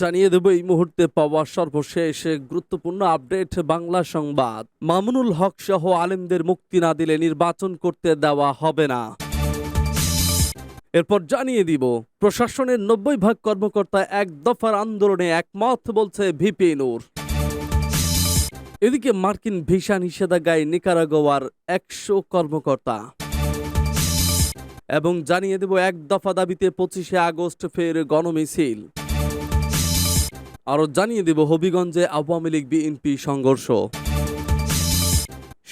জানিয়ে দেব এই মুহূর্তে পাওয়া সর্বশেষ গুরুত্বপূর্ণ আপডেট বাংলা সংবাদ। মামুনুল হক সহ আলেমদের মুক্তি না দিলে নির্বাচন করতে দেওয়া হবে না। এরপর জানিয়ে দিব, প্রশাসনের নব্বই ভাগ কর্মকর্তা এক দফার আন্দোলনে একমত, বলছে ভিপি নূর। এদিকে মার্কিন ভিসা নিষেধাজ্ঞায় নিকারাগোয়ার একশো কর্মকর্তা। এবং জানিয়ে দেব, এক দফা দাবিতে পঁচিশে আগস্ট ফের গণমিছিল। আরও জানিয়ে দেব হবিগঞ্জে আওয়ামী লীগ বিএনপি সংঘর্ষ।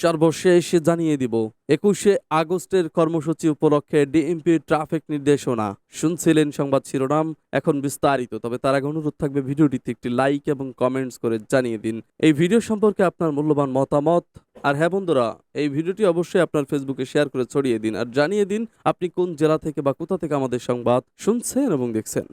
সর্বশেষ জানিয়ে দিব, একুশে আগস্টের কর্মসূচি উপলক্ষে ডিএমপির ট্রাফিক নির্দেশনা। শুনছিলেন সংবাদ শিরোনাম, এখন বিস্তারিত, তবে তার আগে অনুরোধ থাকবে ভিডিওটিতে একটি লাইক এবং কমেন্টস করে জানিয়ে দিন। এই ভিডিও সম্পর্কে আপনার মূল্যবান মতামত। আর হ্যাঁ বন্ধুরা, এই ভিডিওটি অবশ্যই আপনার ফেসবুকে শেয়ার করে ছড়িয়ে দিন। আর জানিয়ে দিন, আপনি কোন জেলা থেকে বা কোথা থেকে আমাদের সংবাদ শুনছেন এবং দেখছেন।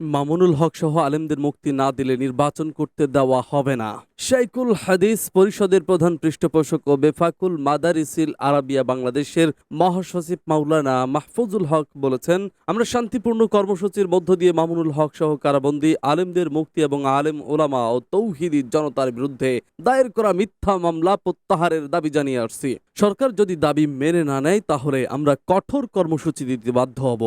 মামুনুল হক সহ আলেমদের মুক্তি না দিলে নির্বাচন করতে দেওয়া হবে না। শাইকুল হাদিস পরিষদের প্রধান পৃষ্ঠপোষক ও বেফাকুল মাদারিসিল আরাবিয়া বাংলাদেশের মহাসচিব মাওলানা মাহফুজুল হক বলেছেন, আমরা শান্তিপূর্ণ কর্মসূচির মধ্য দিয়ে মামুনুল হক সহ কারাবন্দী, আলেমদের মুক্তি এবং আলেম ওলামা ও তৌহিদি জনতার বিরুদ্ধে দায়ের করা মিথ্যা মামলা প্রত্যাহারের দাবি জানিয়ে আসছি। সরকার যদি দাবি মেনে না নেয়, তাহলে আমরা কঠোর কর্মসূচি দিতে বাধ্য হব।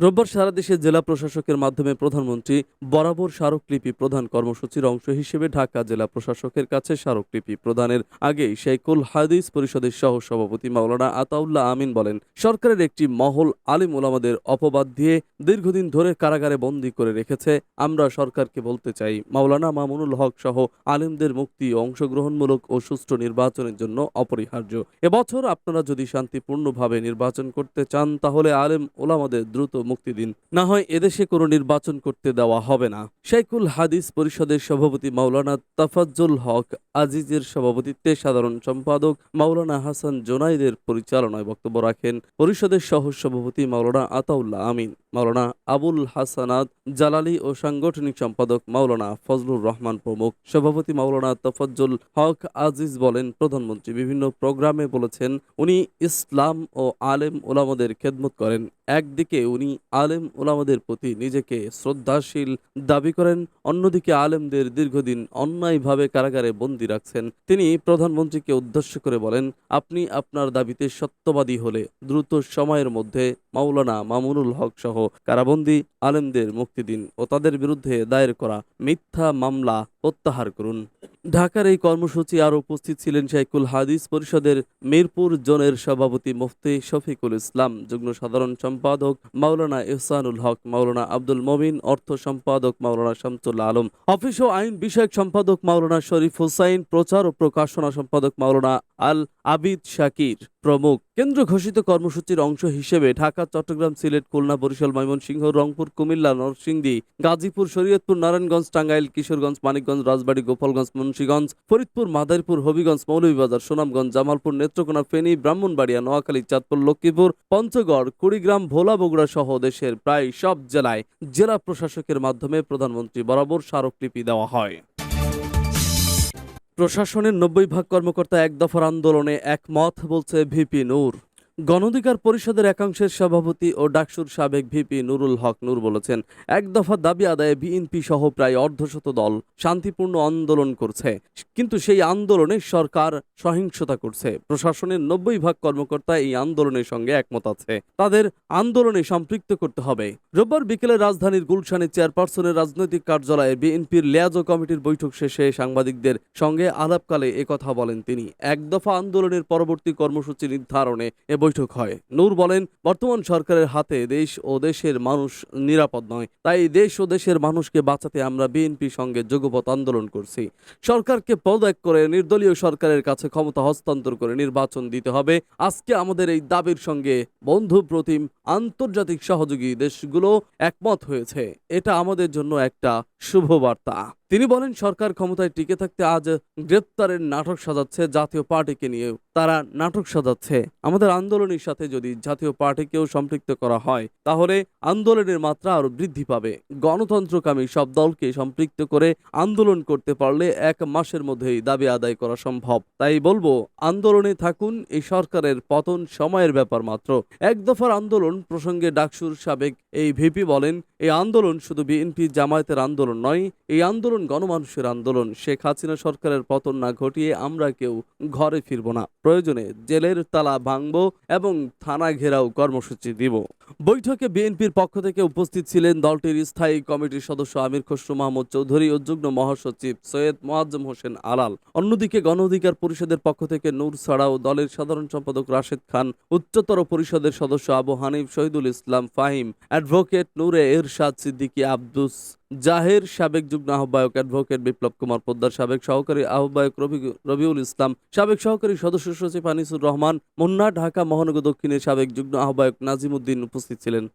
রোববার সারা দেশে জেলা প্রশাসকের মাধ্যমে প্রধানমন্ত্রী বরাবর স্মারকলিপি প্রধান কর্মসূচির অংশ হিসেবে ঢাকা জেলা প্রশাসকের কাছে স্মারকলিপি প্রদানের আগেই শেখুল হাদিস পরিষদের সহ সভাপতি মাওলানা আতাউল্লাহ আমিন বলেন, সরকারের একটি মহল আলিম ওলামাদের অপবাদ দিয়ে দীর্ঘদিন ধরে কারাগারে বন্দী করে রেখেছে, আমরা সরকারকে বলতে চাই, মাওলানা মামুনুল হক সহ আলিমদের মুক্তি অংশগ্রহণমূলক ও সুষ্ঠু নির্বাচনের জন্য অপরিহার্য। এবছর আপনারা যদি শান্তিপূর্ণভাবে নির্বাচন করতে চান, তাহলে আলেম ওলামাদের দ্রুত মুক্তি দিন। না হয় এদেশে কোনো নির্বাচন করতে দেওয়া হবে না। শাইকুল হাদিস পরিষদের সভাপতি মাওলানা তাফাজ্জুল হক আজিজের সভাপতিত্বে সাধারণ সম্পাদক মাওলানা হাসান জোনাইদের পরিচালনায় বক্তব্য রাখেন পরিষদের সহ সভাপতি মাওলানা আতাউল্লাহ আমিন। মাওলানা আবুল হাসানাত জালালি ও সাংগঠনিক সম্পাদক মাওলানা ফজলুর রহমান প্রমুখ। সভাপতি মাওলানা তফাজ্জুল হক আজিজ বলেন, প্রধানমন্ত্রী বিভিন্ন প্রোগ্রামে বলেছেন, উনি ইসলাম ও আলেম ওলামাদের খেদমত করেন। একদিকে উনি আলেম ওলামাদের প্রতি নিজেকে শ্রদ্ধাশীল দাবি করেন, অন্যদিকে আলেমদের দীর্ঘদিন অন্যায়ভাবে কারাগারে বন্দী রাখছেন। তিনি প্রধানমন্ত্রীকে উদ্দেশ্য করে বলেন, আপনি আপনার দাবিতে সত্যবাদী হলে দ্রুত সময়ের মধ্যে মাওলানা মামুনুল হক সহ কারাবন্দী আলেমদের মুক্তি দিন ও তাদের বিরুদ্ধে দায়ের করা মিথ্যা মামলা প্রত্যাহার করুন। ঢাকার এই কর্মসূচি আর উপস্থিত ছিলেন শাইকুল হাদিস পরিষদের মিরপুর জোনের সভাপতি মুফতি শফিকুল ইসলাম, যুগ্ম সাধারণ সম্পাদক মাওলানা ইহসানুল হক, মাওলানা আব্দুল মমিন, অর্থ সম্পাদক মাওলানা শামসুল্লাহ আলম, অফিস ও আইন বিষয়ক সম্পাদক মাওলানা শরীফ হুসাইন, প্রচার ও প্রকাশনা সম্পাদক মাওলানা আল আবিদ শাকির প্রমুখ। কেন্দ্র ঘোষিত কর্মসূচির অংশ হিসেবে ঢাকা, চট্টগ্রাম, সিলেট, খুলনা, বরিশাল, ময়মনসিংহ, রংপুর, কুমিল্লা, নরসিংদী, গাজীপুর, শরীয়তপুর, নারায়ণগঞ্জ, টাঙ্গাইল, কিশোরগঞ্জ, মানিকগঞ্জ রাজবাড়ী, গোপালগঞ্জ, মুন্সীগঞ্জ, ফরিদপুর, মাদারীপুর, হবিগঞ্জ, মৌলভীবাজার, সুনামগঞ্জ, জামালপুর, নেত্রকোনা, ফেনী, ব্রাহ্মণবাড়িয়া, নোয়াখালী, চাঁদপুর, লক্ষ্মীপুর, পঞ্চগড়, কুড়িগ্রাম, ভোলা, বগুড়া সহ দেশের প্রায় সব জেলায় জেলা প্রশাসকের মাধ্যমে প্রধানমন্ত্রী বরাবর স্মারকলিপি দেওয়া হয়। প্রশাসনের নব্বই ভাগ কর্মকর্তা এক দফার আন্দোলনে একমত, বলছে ভিপি নূর। গণঅধিকার পরিষদের একাংশের সভাপতি ও ডাকসুর সাবেক ভিপি নুরুল হক নূর বলেছেন, এক দফা দাবি আদায়ে বিএনপি সহ প্রায় অর্ধশত দল শান্তিপূর্ণ আন্দোলন করছে। কিন্তু সেই আন্দোলনে সরকার সহিংসতা করছে। প্রশাসনের নব্বই ভাগ কর্মকর্তা এই আন্দোলনের সঙ্গে একমত আছে। তাদের আন্দোলনে সম্পৃক্ত করতে হবে। রোববার বিকেলে রাজধানীর গুলশানে চেয়ারপারসনের রাজনৈতিক কার্যালয়ে বিএনপির লেয়াজো কমিটির বৈঠক শেষে সাংবাদিকদের সঙ্গে আলাপকালে একথা বলেন তিনি। এক দফা আন্দোলনের পরবর্তী কর্মসূচি নির্ধারণে এ বৈঠক হয়। নূর বলেন, বর্তমান সরকারের হাতে দেশ ও দেশের মানুষ নিরাপদ নয়। তাই দেশ ও দেশের মানুষকে বাঁচাতে আমরা বিএনপি সঙ্গে যুগপথ আন্দোলন করছি। সরকারকে পদত্যাগ করে নির্দলীয় সরকারের কাছে ক্ষমতা হস্তান্তর করে নির্বাচন দিতে হবে। আজকে আমাদের এই দাবির সঙ্গে বন্ধু প্রতিম আন্তর্জাতিক সহযোগী দেশগুলো একমত হয়েছে। এটা আমাদের জন্য একটা শুভ বার্তা। তিনি বলেন, সরকার ক্ষমতায় টিকে থাকতে আজ গ্রেপ্তারের নাটক সাজাচ্ছে জাতীয় পার্টিকে নিয়েও। তারা নাটক সাজাচ্ছে। আমাদের আন্দোলনের সাথে যদি জাতীয় পার্টিকেও সম্পৃক্ত করা হয়, তাহলে আন্দোলনের মাত্রা আরও বৃদ্ধি পাবে। গণতন্ত্রকামী সব দলকে সম্পৃক্ত করে আন্দোলন করতে পারলে এক মাসের মধ্যেই দাবি আদায় করা সম্ভব। তাই বলব, আন্দোলনে থাকুন, এই সরকারের পতন সময়ের ব্যাপার মাত্র। এক দফার আন্দোলন প্রসঙ্গে ডাকসুর সাবেক এই ভিপি বলেন এই আন্দোলন শুধু বিএনপি জামায়াতের আন্দোলন নয়, এই আন্দোলন গণমানুষের আন্দোলন। শেখ হাসিনা সরকারের পতন না ঘটিয়ে আমরা কেউ ঘরে ফিরব না। প্রয়োজনে জেলের তালা ভাঙব এবং থানা ঘেরাও কর্মসূচি দিব। বৈঠকে বিএনপির পক্ষ থেকে উপস্থিত ছিলেন দলটির স্থায়ী কমিটির সদস্য আমির খসরু মাহমুদ চৌধুরী ও যুগ্ম মহাসচিব সৈয়দ মোয়াজ্জম হোসেন আলাল। অন্যদিকে গণ অধিকার পরিষদের পক্ষ থেকে নূর ছাড়াও দলের সাধারণ সম্পাদক রাশেদ খান, উচ্চতর পরিষদের সদস্য আবু হানিফ, শহীদুল ইসলাম ফাহিম, অ্যাডভোকেট নূরে এরশাদ সিদ্দিকী আব্দুস জাহের সাবেক যুগ্ম আহ্বায়ক অ্যাডভোকেট বিপ্লব কুমার পোদ্দার, সাবেক সহকারী আহ্বায়ক রবি- রবিউল ইসলাম, সাবেক সহকারী সদস্য সচিব আনিসুর রহমান, মুন্না, ঢাকা, মহানগর দক্ষিণের সাবেক যুগ্ম আহ্বায়ক নাজিমুদ্দিন উপস্থিত ছিলেন।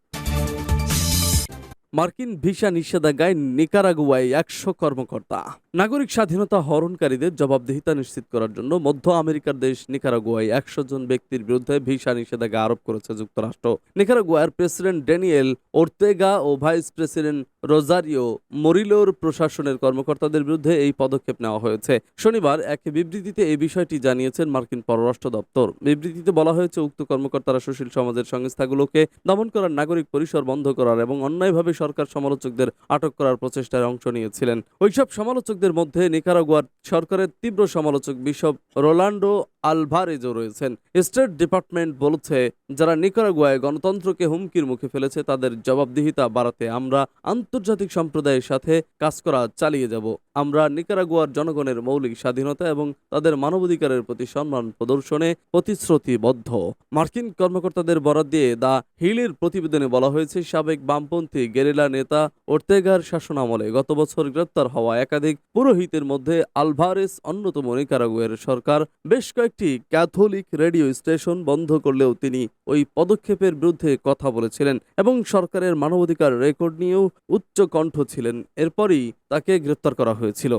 মার্কিন ভিসা নিষেধাজ্ঞায় নিকারাগুয়ায় একশো কর্মকর্তা। নাগরিক স্বাধীনতা হরণকারীদের জবাবদিহিতা নিশ্চিত করার জন্য মধ্য আমেরিকার দেশ নিকারাগুয়ায় একশো জন ব্যক্তির বিরুদ্ধে ভিসা নিষেধাজ্ঞা আরোপ করেছে যুক্তরাষ্ট্র। নিকারাগুয়ার প্রেসিডেন্ট ড্যানিয়েল ওর্তেগা ও ভাইস প্রেসিডেন্ট রোজারিও মরিলোর প্রশাসনের কর্মকর্তাদের বিরুদ্ধে এই পদক্ষেপ নেওয়া হয়েছে। শনিবার এক বিবৃতিতে এই বিষয়টি জানিয়েছেন মার্কিন পররাষ্ট্র দপ্তর। বিবৃতিতে বলা হয়েছে, উক্ত কর্মকর্তারা সুশীল সমাজের সংস্থাগুলোকে দমন করার নাগরিক পরিসর বন্ধ করার এবং অন্যায়ভাবে সরকার সমালোচকদের আটক করার প্রচেষ্টায় অংশ নিয়েছিলেন। ওইসব সমালোচকদের মধ্যে নিকারাগুয়ার সরকারের তীব্র সমালোচক বিশপ রোলান্ডো আলভারেজও রয়েছেন। স্টেট ডিপার্টমেন্ট বলছে, যারা নিকারাগুয়ায় গণতন্ত্রকে হুমকির মুখে ফেলেছে, তাদের জবাবদিহিতা বাড়াতে আমরা আন্তর্জাতিক সম্প্রদায়ের সাথে কাজ করা চালিয়ে যাব। আমরা নিকারাগুয়ার জনগণের মৌলিক স্বাধীনতা এবং তাদের মানবাধিকারের প্রতি সম্মান প্রদর্শনে প্রতিশ্রুতিবদ্ধ। মার্কিন কর্মকর্তাদের বরাদ দিয়ে দ্য হিলের প্রতিবেদনে বলা হয়েছে, সাবেক বামপন্থী গেরিলা নেতা ওর্তেগার শাসনামলে গত বছর গ্রেপ্তার হওয়া একাধিক পুরোহিতের মধ্যে আলভারেস অন্যতম নিকারাগুয়ের সরকার। বেশ কয়েকটি ক্যাথলিক রেডিও স্টেশন বন্ধ করলেও তিনি ওই পদক্ষেপের বিরুদ্ধে কথা বলেছিলেন এবং সরকারের মানবাধিকার রেকর্ড নিয়েও উচ্চ কণ্ঠ ছিলেন। এরপরই তাকে গ্রেপ্তার করা হয়েছিল।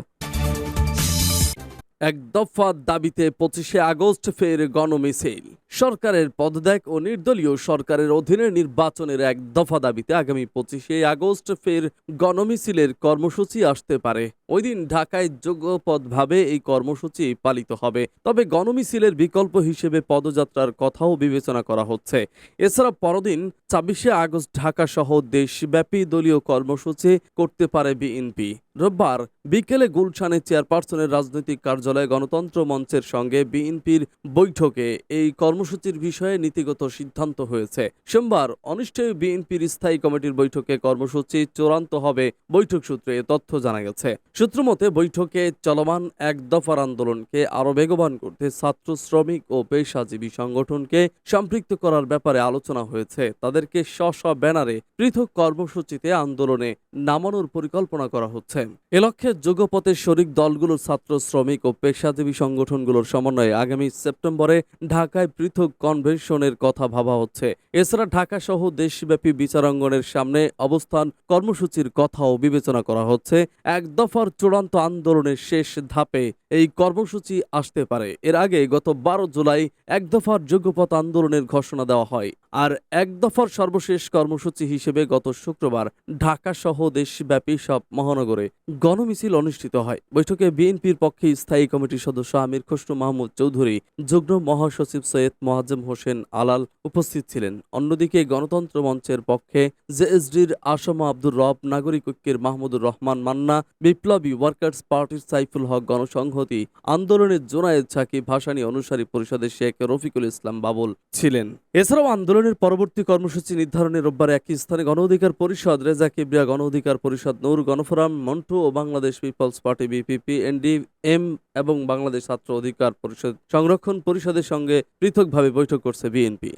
এক দফা দাবিতে পঁচিশে আগস্ট ফের গণমিছিল। সরকারের পদত্যাগ ও নির্দলীয় সরকারের অধীনে নির্বাচনের এক দফা দাবিতে আগামী পঁচিশে আগস্ট ফের গণমিছিলের কর্মসূচি আসতে পারে। ওই দিন ঢাকায় যোগ্যপদভাবে এই কর্মসূচি পালিত হবে। তবে গণমিছিলের বিকল্প হিসেবে পদযাত্রার কথাও বিবেচনা করা হচ্ছে। এছাড়া পরদিন ছাব্বিশে আগস্ট ঢাকা সহ দেশব্যাপী দলীয় কর্মসূচি করতে পারে বিএনপি। রোববার বিকেলে গুলশানে চেয়ারপারসনের রাজনৈতিক কার্যালয়ে গণতন্ত্র মঞ্চের সঙ্গে বিএনপির বৈঠকে এই কর্মসূচির বিষয়ে নীতিগত সিদ্ধান্ত হয়েছে। সোমবার অনুষ্ঠেয় বিএনপির স্থায়ী কমিটির বৈঠকে কর্মসূচি চূড়ান্ত হবে, বৈঠক সূত্রে তথ্য জানা গেছে। সূত্রমতে বৈঠকে চলমান এক দফার আন্দোলনকে আরও বেগবান করতে ছাত্র শ্রমিক ও পেশাজীবী সংগঠনকে সম্পৃক্ত করার ব্যাপারে আলোচনা হয়েছে। তাদেরকে স্ব স্ব ব্যানারে পৃথক কর্মসূচিতে আন্দোলনে নামানোর পরিকল্পনা করা হচ্ছে। এ লক্ষ্যে যোগপথের শরিক দলগুলোর ছাত্র শ্রমিক ও পেশাজীবী সংগঠনগুলোর সমন্বয়ে আগামী সেপ্টেম্বরে ঢাকায় কনভেনশনের কথা ভাবা হচ্ছে। এছাড়া ঢাকা সহ দেশব্যাপী বিচারাঙ্গনের সামনে অবস্থান কর্মসূচির কথাও বিবেচনা করা হচ্ছে। এক দফার চূড়ান্ত আন্দোলনের শেষ ধাপে এই কর্মসূচি আসতে পারে। এর আগে গত বারো জুলাই এক দফার যোগ্যপথ আন্দোলনের ঘোষণা দেওয়া হয়। আর এক দফার সর্বশেষ কর্মসূচি হিসেবে গত শুক্রবার ঢাকা সহ দেশব্যাপী সব মহানগরে গণমিছিল অনুষ্ঠিত হয়। বৈঠকে বিএনপির পক্ষে স্থায়ী কমিটির সদস্য আমির খসরু মাহমুদ চৌধুরী, যুগ্ম মহাসচিব সৈয়দ মোয়াজ্জেম হোসেন আলাল উপস্থিত ছিলেন। অন্যদিকে গণতন্ত্র মঞ্চের পক্ষে জেএসডির আসম আব্দুর রব, নাগরিক ঐক্যের মাহমুদুর রহমান মান্না, বিপ্লবী ওয়ার্কার্স পার্টির সাইফুল হক গণসংহতি, আন্দোলনের জোনায়েদ সাকিব ভাসানী অনুসারী পরিষদের শেখ রফিকুল ইসলাম বাবুল ছিলেন। এছাড়াও আন্দোলনের পরবর্তী কর্মসূচি নির্ধারণে রোববার একই স্থানে গণ অধিকার পরিষদ, রেজা কিবরিয়া গণ অধিকার পরিষদ, নূর গণফোরাম, মন্টু ও Bangladesh People's Party BPP N D M এবং বাংলাদেশ ছাত্র অধিকার পরিষদ সংরক্ষণ পরিষদের সঙ্গে পৃথকভাবে বৈঠক করছে বিএনপি।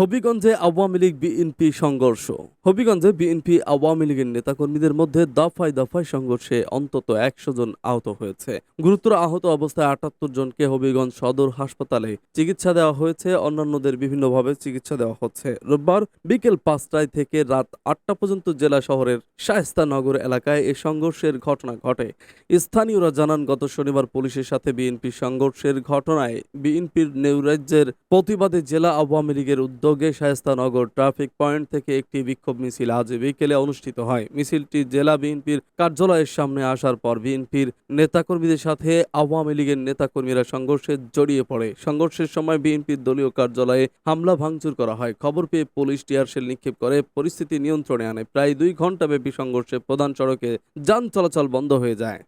হবিগঞ্জে আওয়ামী লীগ বিএনপি সংঘর্ষ। হবিগঞ্জে বিএনপি আওয়ামী লীগের নেতাকর্মীদের মধ্যে দফায় দফায় সংঘর্ষে অন্তত একশো জন আহত হয়েছে। গুরুতর আহত অবস্থায় আটাত্তর জনকে হবিগঞ্জ সদর হাসপাতালে চিকিৎসা দেওয়া হয়েছে। অন্যান্যদের বিভিন্নভাবে চিকিৎসা দেওয়া হচ্ছে। রোববার বিকেল পাঁচটায় থেকে রাত আটটা পর্যন্ত জেলা শহরের শায়স্তানগর এলাকায় এ সংঘর্ষের ঘটনা ঘটে। স্থানীয়রা জানান, গত শনিবার পুলিশের সাথে বিএনপি সংঘর্ষের ঘটনায় বিএনপির নেউরাজ্যের প্রতিবাদে জেলা আওয়ামী লীগের উদ্যোগে শায়স্তানগর ট্রাফিক পয়েন্ট থেকে একটি বিক্ষোভ মিছিল আজ বিকেলে অনুষ্ঠিত হয়। মিছিলটি জেলা বিএনপির কার্যালয়ের সামনে আসার পর বিএনপির নেতাকর্মীদের সাথে আওয়ামী লীগের নেতাকর্মীরা সংঘর্ষে জড়িয়ে পড়ে। সংঘর্ষের সময় বিএনপির দলীয় কার্যালয়ে হামলা ভাঙচুর করা হয়। খবর পেয়ে পুলিশ টিয়ারশেল নিক্ষেপ করে, পরিস্থিতি নিয়ন্ত্রণে আনে। প্রায় দুই ঘন্টাব্যাপী সংঘর্ষে প্রধান সড়কে যান চলাচল বন্ধ হয়ে যায়।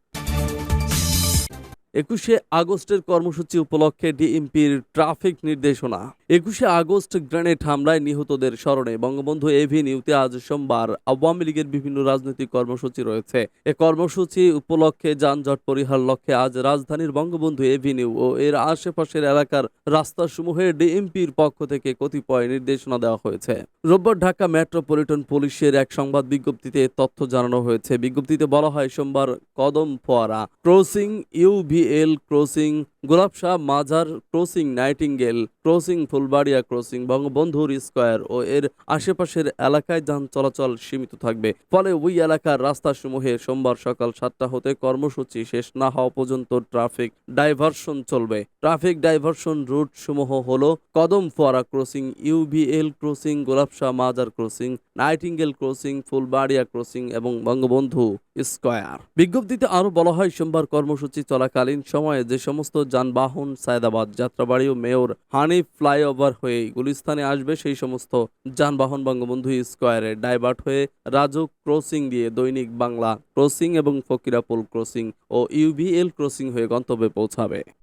একুশে আগস্টের কর্মসূচি উপলক্ষে ডিএমপির ট্রাফিক নির্দেশনা। একুশে আগস্ট গ্রেনেড হামলায় নিহতদের স্মরণে বঙ্গবন্ধু এভিনিউতে আজ সোমবার আওয়ামী লীগের বিভিন্ন রাজনৈতিক কর্মসূচি রয়েছে। এ কর্মসূচি উপলক্ষে যানজট পরিহার লক্ষ্যে আজ রাজধানীর বঙ্গবন্ধু এভিনিউ ও এর আশেপাশের এলাকার রাস্তাসমূহে ডিএমপির পক্ষ থেকে কতিপয় নির্দেশনা দেওয়া হয়েছে। রোববার ঢাকা মেট্রোপলিটন পুলিশের এক সংবাদ বিজ্ঞপ্তিতে তথ্য জানানো হয়েছে। বিজ্ঞপ্তিতে বলা হয়, সোমবার কদম Foara crossing UVL crossing Golapshah Mazar crossing Nightingale, crossing Fulbaria crossing, বঙ্গবন্ধুর স্কয়ার ও এর আশেপাশের এলাকায় যান চলাচল সীমিত থাকবে। ফলে ওই এলাকার রাস্তাসমূহে সোমবার সকাল সাতটা হতে কর্মসূচি শেষ না হওয়া পর্যন্ত ট্রাফিক ডাইভারশন চলবে। ট্রাফিক ডাইভারশন রুট সমূহ হল Kadam Foara crossing UVL crossing Golapshah Mazar crossing, Nightingale crossing, Fulbaria crossing এবং বঙ্গবন্ধু স্কোয়ার। বিজ্ঞপ্তিতে আরও বলা হয়, সোমবার কর্মসূচি চলাকালীন সময়ে যে সমস্ত যানবাহন, সায়দাবাদ যাত্রাবাড়ি ও মেয়র হানি ফ্লাইওভার হয়ে গুলিস্তানে আসবে সেই সমস্ত যানবাহন বঙ্গবন্ধু স্কোয়ারে। ডাইভার্ট হয়ে রাজুক ক্রসিং দিয়ে দৈনিক বাংলা ক্রসিং এবং ফকিরাপুল ক্রসিং ও ইউভিএল ক্রসিং হয়ে গন্তব্যে পৌঁছাবে।